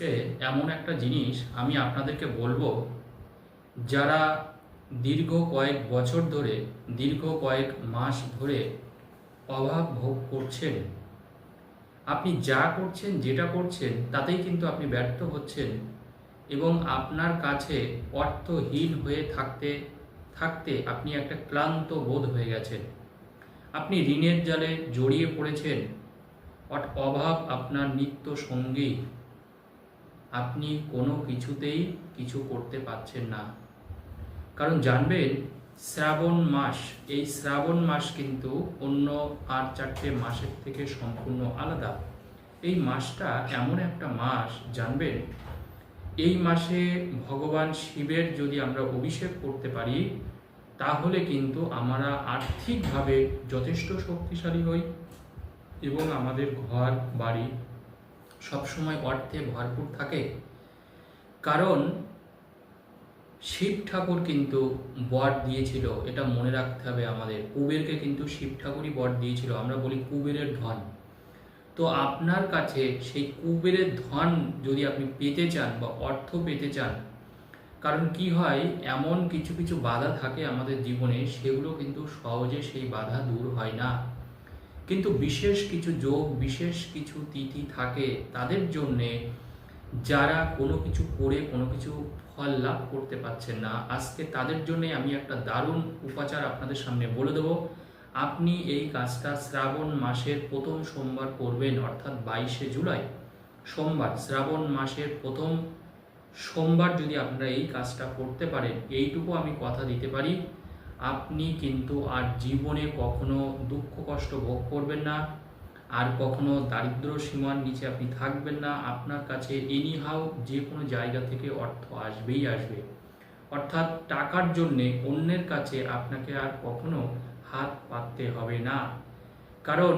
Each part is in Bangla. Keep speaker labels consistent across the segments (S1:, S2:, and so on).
S1: আজকে এমন একটা জিনিস আমি আপনাদেরকে বলব, যারা দীর্ঘ কয়েক বছর ধরে, দীর্ঘ কয়েক মাস ধরে অভাব ভোগ করছেন, আপনি যা করছেন, যেটা করছেন, তাতেই কিন্তু আপনি ব্যর্থ হচ্ছেন এবং আপনার কাছে অর্থহীন হয়ে থাকতে থাকতে আপনি একটা ক্লান্ত বোধ হয়ে গেছেন। আপনি ঋণের জালে জড়িয়ে পড়েছেন। অভাব আপনার নিত্য সঙ্গী। আপনি কোনো কিছুতেই কিছু করতে পারছেন না। কারণ জানবেন, শ্রাবণ মাস, এই শ্রাবণ মাস কিন্তু অন্য আর চারটে মাসের থেকে সম্পূর্ণ আলাদা। এই মাসটা এমন একটা মাস, জানবেন, এই মাসে ভগবান শিবের যদি আমরা অভিষেক করতে পারি, তাহলে কিন্তু আমরা আর্থিকভাবে যথেষ্ট শক্তিশালী হই এবং আমাদের ঘর, বাড়ি সবসময় অর্থে ভরপুর থাকে। কারণ শিব ঠাকুর কিন্তু বর দিয়েছিল, এটা মনে রাখতে হবে আমাদের। কুবেরকে কিন্তু শিব ঠাকুরই বর দিয়েছিল, আমরা বলি কুবেরের ধন। তো আপনার কাছে সেই কুবেরের ধন যদি আপনি পেতে চান বা অর্থ পেতে চান, কারণ কি হয়, এমন কিছু কিছু বাধা থাকে আমাদের জীবনে, সেগুলো কিন্তু সহজে সেই বাধা দূর হয় না। কিন্তু বিশেষ কিছু যোগ, বিশেষ কিছু তিথি থাকে তাদের জন্যে যারা কোনো কিছু করে, কোনো কিছু ফল লাভ করতে পারছেন না, আজকে তাদের জন্য আমি একটা দারুণ উপাচার আপনাদের সামনে বলে দেবো। আপনি এই কাজটা শ্রাবণ মাসের প্রথম সোমবার করবেন, অর্থাৎ বাইশে জুলাই সোমবার। শ্রাবণ মাসের প্রথম সোমবার যদি আপনারা এই কাজটা করতে পারেন, এইটুকু আমি কথা দিতে পারি। আপনি কিন্তু আর জীবনে কখনো দুঃখ কষ্ট ভোগ করবেন না, আর কখনো দারিদ্র সীমার নিচে আপনি থাকবেন না। আপনার কাছে এনিহাও যে কোনো জায়গা থেকে অর্থ আসবেই আসবে। অর্থাৎ টাকার জন্যে অন্যের কাছে আপনাকে আর কখনো হাত পাততে হবে না। কারণ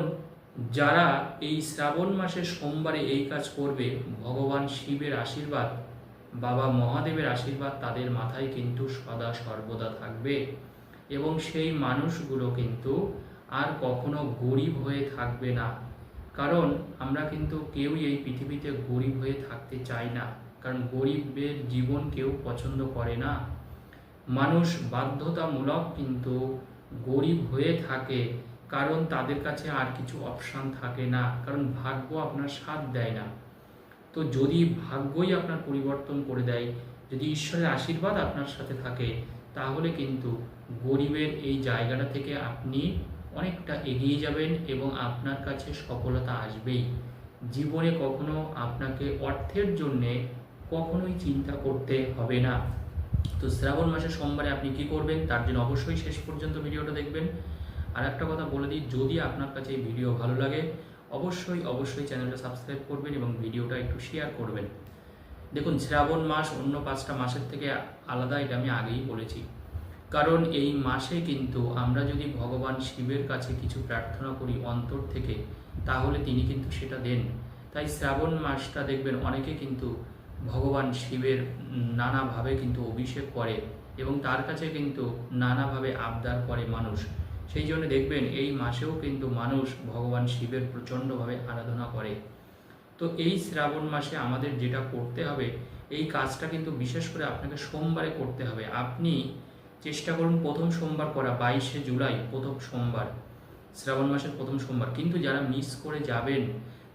S1: যারা এই শ্রাবণ মাসের সোমবারে এই কাজ করবে, ভগবান শিবের আশীর্বাদ, বাবা মহাদেবের আশীর্বাদ তাদের মাথায় কিন্তু সদা সর্বদা থাকবে। এবং সেই মানুষগুলো কিন্তু আর কখনো গরিব হয়ে থাকবে না। কারণ আমরা কিন্তু কেউই এই পৃথিবীতে গরিব হয়ে থাকতে চাই না। কারণ গরিবের জীবন কেউ পছন্দ করে না। মানুষ বাধ্যতামূলক কিন্তু গরিব হয়ে থাকে কারণ তাদের কাছে আর কিছু অপশান থাকে না। কারণ ভাগ্য আপনার সাথ দেয় না। তো যদি ভাগ্যই আপনার পরিবর্তন করে দেয় যদি ঈশ্বরের আশীর্বাদ আপনার সাথে থাকে, তাহলে কিন্তু গরিবের এই জায়গাটা থেকে আপনি অনেকটা এগিয়ে যাবেন এবং আপনার কাছে সফলতা আসবেই। জীবনে কখনো আপনাকে অর্থের জন্যে কখনোই চিন্তা করতে হবে না। তো শ্রাবণ মাসের সোমবারে আপনি কি করবেন, তার জন্য অবশ্যই শেষ পর্যন্ত ভিডিওটা দেখবেন। আর একটা কথা বলে দিই, যদি আপনার কাছে এই ভিডিও ভালো লাগে, অবশ্যই অবশ্যই চ্যানেলটা সাবস্ক্রাইব করবেন এবং ভিডিওটা একটু শেয়ার করবেন। দেখুন, শ্রাবণ মাস অন্য পাঁচটা মাসের থেকে আলাদা, এটা আমি আগেই বলেছি। কারণ এই মাসে কিন্তু আমরা যদি ভগবান শিবের কাছে কিছু প্রার্থনা করি অন্তর থেকে, তাহলে তিনি কিন্তু সেটা দেন। তাই শ্রাবণ মাসটা দেখবেন, অনেকে কিন্তু ভগবান শিবের নানাভাবে কিন্তু অভিষেক করে এবং তার কাছে কিন্তু নানাভাবে আবদার করে মানুষ। সেই জন্য দেখবেন, এই মাসেও কিন্তু মানুষ ভগবান শিবের প্রচণ্ডভাবে আরাধনা করে। তো এই শ্রাবণ মাসে আমাদের যেটা করতে হবে, এই কাজটা কিন্তু বিশেষ করে আপনাকে সোমবারে করতে হবে। আপনি চেষ্টা করুন প্রথম সোমবার করা, বাইশে জুলাই প্রথম সোমবার, শ্রাবণ মাসের প্রথম সোমবার। কিন্তু যারা মিস করে যাবেন,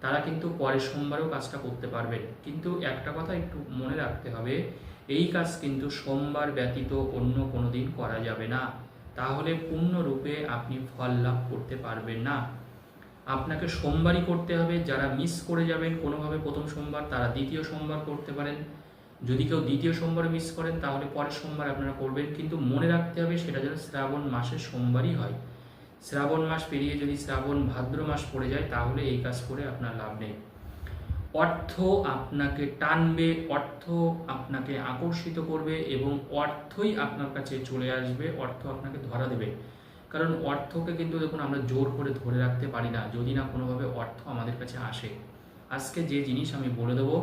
S1: তারা কিন্তু পরের সোমবারেও কাজটা করতে পারবেন। কিন্তু একটা কথা একটু মনে রাখতে হবে, এই কাজ কিন্তু সোমবার ব্যতীত অন্য কোনো দিন করা যাবে না। তাহলে পূর্ণরূপে আপনি ফল লাভ করতে পারবেন না। আপনাকে সোমবারই করতে হবে, যারা মিস করে যাবেন কোনোভাবে প্রথম সোমবার, তারা দ্বিতীয় সোমবার করতে পারেন। যদি কেউ দ্বিতীয় সোমবার মিস করেন, তাহলে পরের সোমবার আপনারা করবেন। কিন্তু মনে রাখতে হবে, সেটা যেন শ্রাবণ মাসের সোমবারই হয়। শ্রাবণ মাস পেরিয়ে যদি শ্রাবণ ভাদ্র মাস পড়ে যায়, তাহলে এই কাজ করে আপনার লাভ নেই। অর্থ আপনাকে টানবে, অর্থ আপনাকে আকর্ষিত করবে এবং অর্থই আপনার কাছে চলে আসবে, অর্থ আপনাকে ধরা দেবে। কারণ অর্থকে কিন্তু দেখুন আমরা জোর করে ধরে রাখতে পারি না, যদি না কোনোভাবে অর্থ আমাদের কাছে আসে। আজকে যে জিনিস আমি বলে দেবো,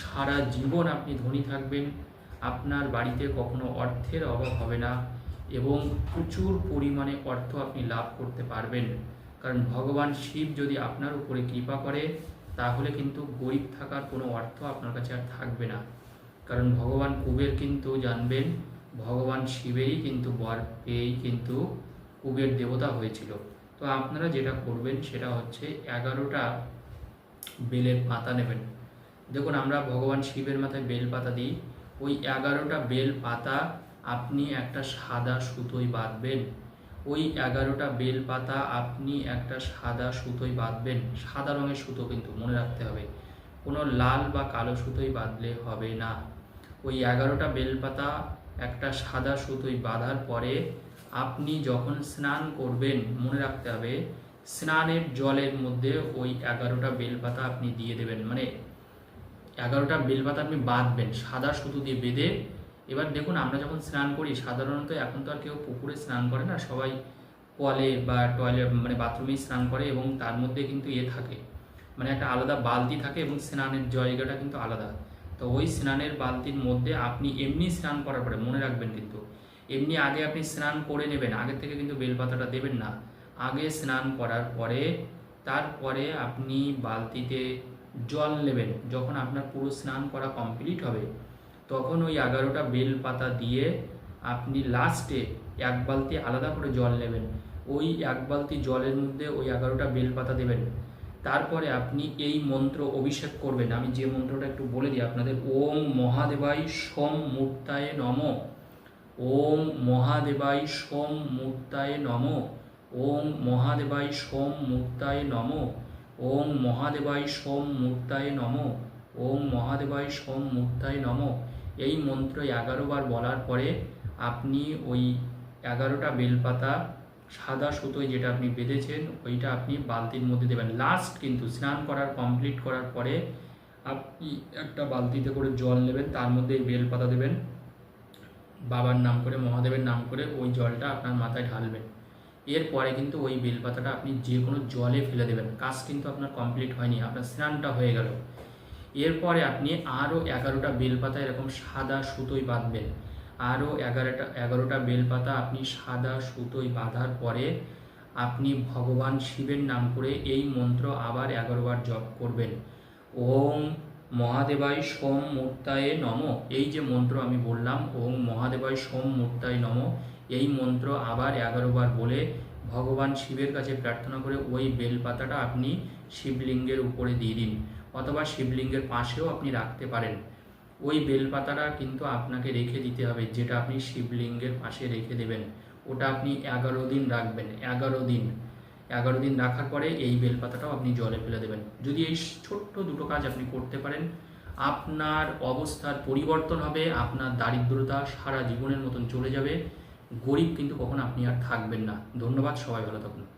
S1: সারা জীবন আপনি ধনী থাকবেন, আপনার বাড়িতে কখনো অর্থের অভাব হবে না এবং প্রচুর পরিমাণে অর্থ আপনি লাভ করতে পারবেন। কারণ ভগবান শিব যদি আপনার উপরে কৃপা করে, তাহলে কিন্তু গরিব থাকার কোনো অর্থ আপনার কাছে আর থাকবে না। কারণ ভগবান কুবের কিন্তু জানবেন, ভগবান শিবেরই কিন্তু বর পেয়েই কিন্তু কুবের দেবতা হয়েছিল। তো আপনারা যেটা করবেন সেটা হচ্ছে এগারোটা বেলের পাতা নেবেন। দেখুন, আমরা ভগবান শিবের মাথায় বেল পাতা দিই। ওই এগারোটা বেল পাতা আপনি একটা সাদা সুতোয় বাঁধবেন। ওই এগারোটা বেল পাতা আপনি একটা সাদা সুতোয় বাঁধবেন। সাদা রঙের সুতো কিন্তু, মনে রাখতে হবে। কোনো লাল বা কালো সুতোয় বাঁধলে হবে না। ওই এগারোটা বেলপাতা একটা সাদা সুতোয় বাঁধার পরে আপনি যখন স্নান করবেন, মনে রাখতে হবে, স্নানের জলের মধ্যে ওই এগারোটা বেলপাতা আপনি দিয়ে দেবেন। মানে এগারোটা বেলপাতা আপনি বাঁধবেন, সাদা সুতো দিয়ে বেঁধে। এবার দেখুন, আমরা যখন স্নান করি, সাধারণত এখন তো আর কেউ পুকুরে স্নান করে না, সবাই কলে বা টয়লেট মানে বাথরুমেই স্নান করে এবং তার মধ্যে কিন্তু ইয়ে থাকে। মানে একটা আলাদা বালতি থাকে এবং স্নানের জায়গাটা কিন্তু আলাদা। তো ওই স্নানের বালতির মধ্যে আপনি এমনি স্নান করার পরে, মনে রাখবেন কিন্তু এমনি আগে আপনি স্নান করে নেবেন, আগে থেকে কিন্তু বেলপাতাটা দেবেন না। আগে স্নান করার পরে, তারপরে আপনি বালতিতে জল নেবেন। যখন আপনার পুরো স্নান করা কমপ্লিট হবে, তখন ওই এগারোটা বেল পাতা দিয়ে আপনি লাস্টে এক বালতি আলাদা করে জল নেবেন। ওই এক বালতি জলের মধ্যে ওই এগারোটা বেল পাতা দেবেন। তারপরে আপনি এই মন্ত্র অভিষেক করবেন। আমি যে মন্ত্রটা একটু বলে দিই, আপনাদের ওম মহাদেবাই সোম মূর্তায় নম। ওম মহাদেবাই সোম মূর্তায় নম। ওম মহাদেবাই সোম মূর্তায় নম। ওম মহাদেবাই সোম মূর্তায় নম। ওম মহাদেবাই সোম মূর্তায় নম। এই মন্ত্র এগারো বার বলার পরে আপনি ওই এগারোটা বেলপাতা, সাদা সুতোয় যেটা আপনি বেঁধেছেন, ওইটা আপনি বালতির মধ্যে দেবেন। লাস্ট কিন্তু স্নান করার কমপ্লিট করার পরে আপনি একটা বালতিতে করে জল নেবেন, তার মধ্যে বেলপাতা দেবেন। বাবার নাম করে, মহাদেবের নাম করে ওই জলটা আপনার মাথায় ঢালবেন এরপরে কিন্তু ওই বেলপাতাটা আপনি যে কোনো জলে ফেলে দেবেন। কাজ কিন্তু আপনার কমপ্লিট হয়নি, আপনার স্নানটা হয়ে গেল। এরপরে আপনি আরও এগারোটা বেলপাতা এরকম সাদা সুতোয় বাঁধবেন। আরও এগারোটা এগারোটা বেলপাতা আপনি সাদা সুতোয় বাঁধার পরে আপনি ভগবান শিবের নাম করে এই মন্ত্র আবার এগারোবার জপ করবেন। ওম মহাদেবায় সোম মূর্তায় নম। এই যে মন্ত্র আমি বললাম ওম মহাদেবায় সোম মূর্তায় নম। এই মন্ত্র আবার এগারো বার বলে ভগবান শিবের কাছে প্রার্থনা করে ওই বেলপাতাটা আপনি শিবলিঙ্গের উপরে দিয়ে দিন, অথবা শিবলিঙ্গের পাশেও আপনি রাখতে পারেন। ওই বেলপাতাটা কিন্তু আপনাকে রেখে দিতে হবে, যেটা আপনি শিবলিঙ্গের পাশে রেখে দেবেন। ওটা আপনি এগারো দিন রাখবেন, এগারো দিন। এগারো দিন রাখার পরে এই বেলপাতাটাও আপনি জলে ফেলে দেবেন। যদি এই ছোট্ট দুটো কাজ আপনি করতে পারেন, আপনার অবস্থার পরিবর্তন হবে, আপনার দারিদ্রতা সারা জীবনের মতন চলে যাবে, গরিব কিন্তু কখন আপনি আর থাকবেন না। ধন্যবাদ, সবাই ভালো থাকুন।